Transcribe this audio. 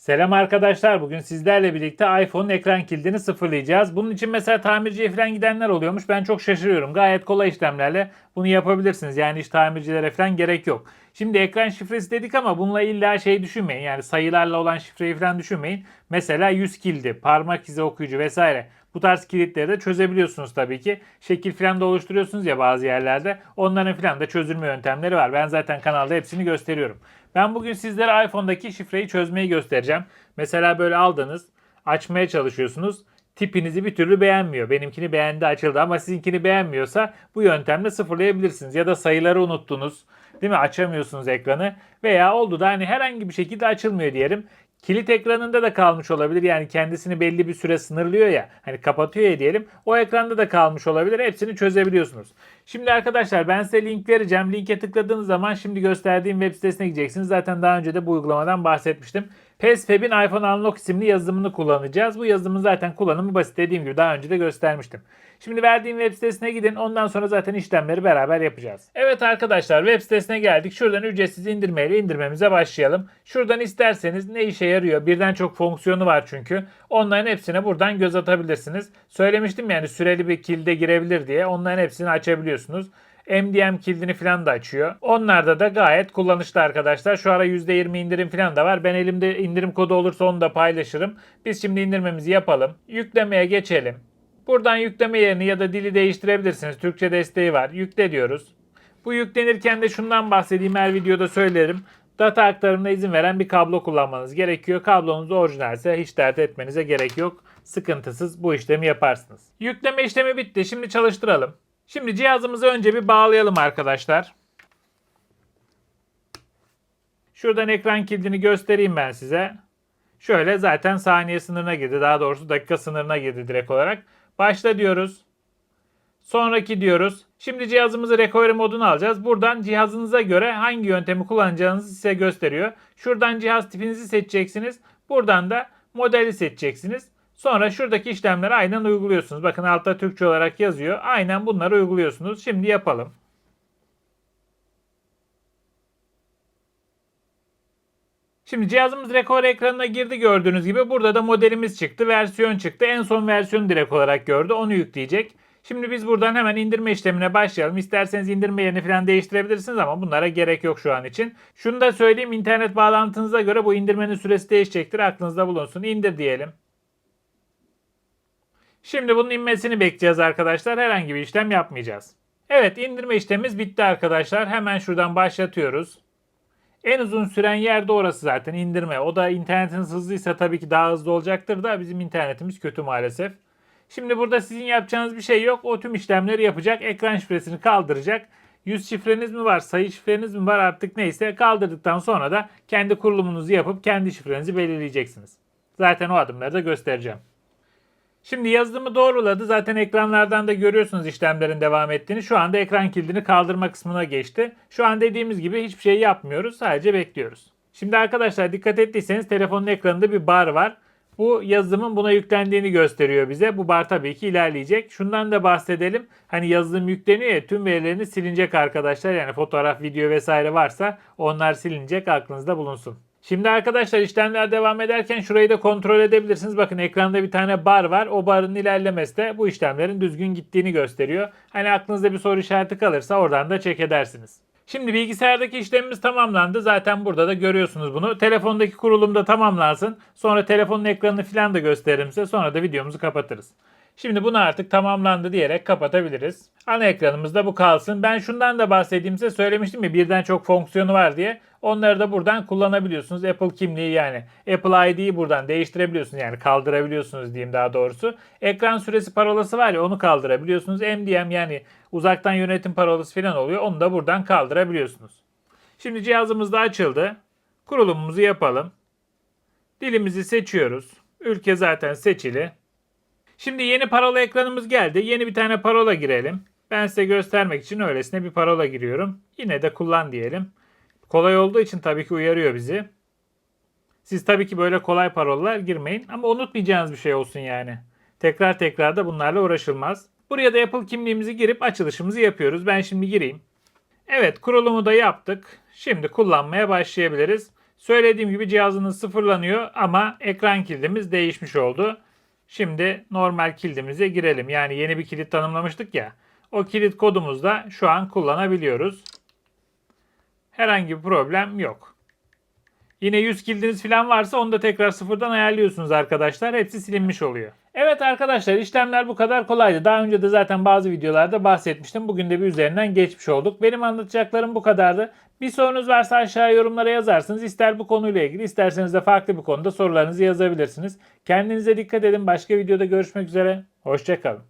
Selam arkadaşlar. Bugün sizlerle birlikte iPhone'un ekran kilidini sıfırlayacağız. Bunun için mesela tamirciye falan gidenler oluyormuş. Ben çok şaşırıyorum. Gayet kolay işlemlerle bunu yapabilirsiniz. Yani hiç tamircilere falan gerek yok. Şimdi ekran şifresi dedik ama bununla illa şey düşünmeyin. Yani sayılarla olan şifreyi falan düşünmeyin. Mesela yüz kilidi, parmak izi okuyucu vesaire. Bu tarz kilitleri de çözebiliyorsunuz tabii ki. Şekil falan da oluşturuyorsunuz ya bazı yerlerde. Onların falan da çözülme yöntemleri var. Ben zaten kanalda hepsini gösteriyorum. Ben bugün sizlere iPhone'daki şifreyi çözmeyi göstereceğim. Mesela böyle aldınız, açmaya çalışıyorsunuz. Tipinizi bir türlü beğenmiyor. Benimkini beğendi açıldı ama sizinkini beğenmiyorsa bu yöntemle sıfırlayabilirsiniz. Ya da sayıları unuttunuz. Değil mi? Açamıyorsunuz ekranı. Veya oldu da hani herhangi bir şekilde açılmıyor diyelim. Kilit ekranında da kalmış olabilir. Yani kendisini belli bir süre sınırlıyor ya. Hani kapatıyor ya diyelim. O ekranda da kalmış olabilir. Hepsini çözebiliyorsunuz. Şimdi arkadaşlar ben size link vereceğim. Linke tıkladığınız zaman şimdi gösterdiğim web sitesine gideceksiniz. Zaten daha önce de bu uygulamadan bahsetmiştim. PESFAB'in iPhone Unlock isimli yazılımını kullanacağız. Bu yazılımın zaten kullanımı basit dediğim gibi daha önce de göstermiştim. Şimdi verdiğim web sitesine gidin. Ondan sonra zaten işlemleri beraber yapacağız. Evet arkadaşlar web sitesine geldik. Şuradan ücretsiz indirmeyle indirmemize başlayalım. Şuradan isterseniz ne işe yarıyor? Birden çok fonksiyonu var çünkü. Onların hepsine buradan göz atabilirsiniz. Söylemiştim yani süreli bir kilde girebilir diye. Onların hepsini açabiliyorsunuz. MDM kilidini falan da açıyor. Onlarda da gayet kullanışlı arkadaşlar. Şu ara %20 indirim falan da var. Ben elimde indirim kodu olursa onu da paylaşırım. Biz şimdi indirmemizi yapalım. Yüklemeye geçelim. Buradan yükleme yerini ya da dili değiştirebilirsiniz. Türkçe desteği var. Yükle diyoruz. Bu yüklenirken de şundan bahsedeyim her videoda söylerim. Data aktarımına izin veren bir kablo kullanmanız gerekiyor. Kablonuz orijinalse hiç dert etmenize gerek yok. Sıkıntısız bu işlemi yaparsınız. Yükleme işlemi bitti. Şimdi çalıştıralım. Şimdi cihazımızı önce bir bağlayalım arkadaşlar. Şuradan ekran kilidini göstereyim ben size. Şöyle zaten saniye sınırına girdi. Daha doğrusu dakika sınırına girdi direkt olarak. Başla diyoruz. Sonraki diyoruz. Şimdi cihazımızı recovery moduna alacağız. Buradan cihazınıza göre hangi yöntemi kullanacağınızı size gösteriyor. Şuradan cihaz tipinizi seçeceksiniz. Buradan da modeli seçeceksiniz. Sonra şuradaki işlemleri aynen uyguluyorsunuz. Bakın altta Türkçe olarak yazıyor. Aynen bunları uyguluyorsunuz. Şimdi yapalım. Şimdi cihazımız recovery ekranına girdi gördüğünüz gibi. Burada da modelimiz çıktı. Versiyon çıktı. En son versiyonu direkt olarak gördü. Onu yükleyecek. Şimdi biz buradan hemen indirme işlemine başlayalım. İsterseniz indirme yerini falan değiştirebilirsiniz ama bunlara gerek yok şu an için. Şunu da söyleyeyim internet bağlantınıza göre bu indirmenin süresi değişecektir. Aklınızda bulunsun. İndir diyelim. Şimdi bunun inmesini bekleyeceğiz arkadaşlar. Herhangi bir işlem yapmayacağız. Evet indirme işlemimiz bitti arkadaşlar. Hemen şuradan başlatıyoruz. En uzun süren yer de orası zaten indirme. O da internetiniz hızlıysa tabii ki daha hızlı olacaktır da bizim internetimiz kötü maalesef. Şimdi burada sizin yapacağınız bir şey yok. O tüm işlemleri yapacak. Ekran şifresini kaldıracak. Yüz şifreniz mi var, sayı şifreniz mi var artık neyse kaldırdıktan sonra da kendi kurulumunuzu yapıp kendi şifrenizi belirleyeceksiniz. Zaten o adımları da göstereceğim. Şimdi yazılımı doğruladı. Zaten ekranlardan da görüyorsunuz işlemlerin devam ettiğini. Şu anda ekran kilidini kaldırma kısmına geçti. Şu an dediğimiz gibi hiçbir şey yapmıyoruz. Sadece bekliyoruz. Şimdi arkadaşlar dikkat ettiyseniz telefonun ekranında bir bar var. Bu yazılımın buna yüklendiğini gösteriyor bize. Bu bar tabii ki ilerleyecek. Şundan da bahsedelim. Hani yazılım yükleniyor ya tüm verilerini silinecek arkadaşlar. Yani fotoğraf, video vesaire varsa onlar silinecek aklınızda bulunsun. Şimdi arkadaşlar işlemler devam ederken şurayı da kontrol edebilirsiniz. Bakın ekranda bir tane bar var. O barın ilerlemesi de bu işlemlerin düzgün gittiğini gösteriyor. Hani aklınızda bir soru işareti kalırsa oradan da check edersiniz. Şimdi bilgisayardaki işlemimiz tamamlandı. Zaten burada da görüyorsunuz bunu. Telefondaki kurulum da tamamlansın. Sonra telefonun ekranını falan da gösteririm size. Sonra da videomuzu kapatırız. Şimdi bunu artık tamamlandı diyerek kapatabiliriz. Ana ekranımızda bu kalsın. Ben şundan da bahsedeyim size. Söylemiştim ya birden çok fonksiyonu var diye. Onları da buradan kullanabiliyorsunuz. Apple kimliği yani. Apple ID'yi buradan değiştirebiliyorsunuz. Yani kaldırabiliyorsunuz diyeyim daha doğrusu. Ekran süresi parolası var ya onu kaldırabiliyorsunuz. MDM yani uzaktan yönetim parolası falan oluyor. Onu da buradan kaldırabiliyorsunuz. Şimdi cihazımız da açıldı. Kurulumumuzu yapalım. Dilimizi seçiyoruz. Ülke zaten seçili. Şimdi yeni parola ekranımız geldi. Yeni bir tane parola girelim. Ben size göstermek için öylesine bir parola giriyorum. Yine de kullan diyelim. Kolay olduğu için tabii ki uyarıyor bizi. Siz tabii ki böyle kolay parolalar girmeyin ama unutmayacağınız bir şey olsun yani. Tekrar tekrar da bunlarla uğraşılmaz. Buraya da Apple kimliğimizi girip açılışımızı yapıyoruz. Ben şimdi gireyim. Evet kurulumu da yaptık. Şimdi kullanmaya başlayabiliriz. Söylediğim gibi cihazınız sıfırlanıyor ama ekran kilidimiz değişmiş oldu. Şimdi normal kilidimize girelim. Yani yeni bir kilit tanımlamıştık ya. O kilit kodumuzda şu an kullanabiliyoruz. Herhangi bir problem yok. Yine 100 kilidiniz falan varsa onu da tekrar sıfırdan ayarlıyorsunuz arkadaşlar. Hepsi silinmiş oluyor. Evet arkadaşlar işlemler bu kadar kolaydı. Daha önce de zaten bazı videolarda bahsetmiştim. Bugün de bir üzerinden geçmiş olduk. Benim anlatacaklarım bu kadardı. Bir sorunuz varsa aşağı yorumlara yazarsınız. İster bu konuyla ilgili isterseniz de farklı bir konuda sorularınızı yazabilirsiniz. Kendinize dikkat edin. Başka videoda görüşmek üzere. Hoşçakalın.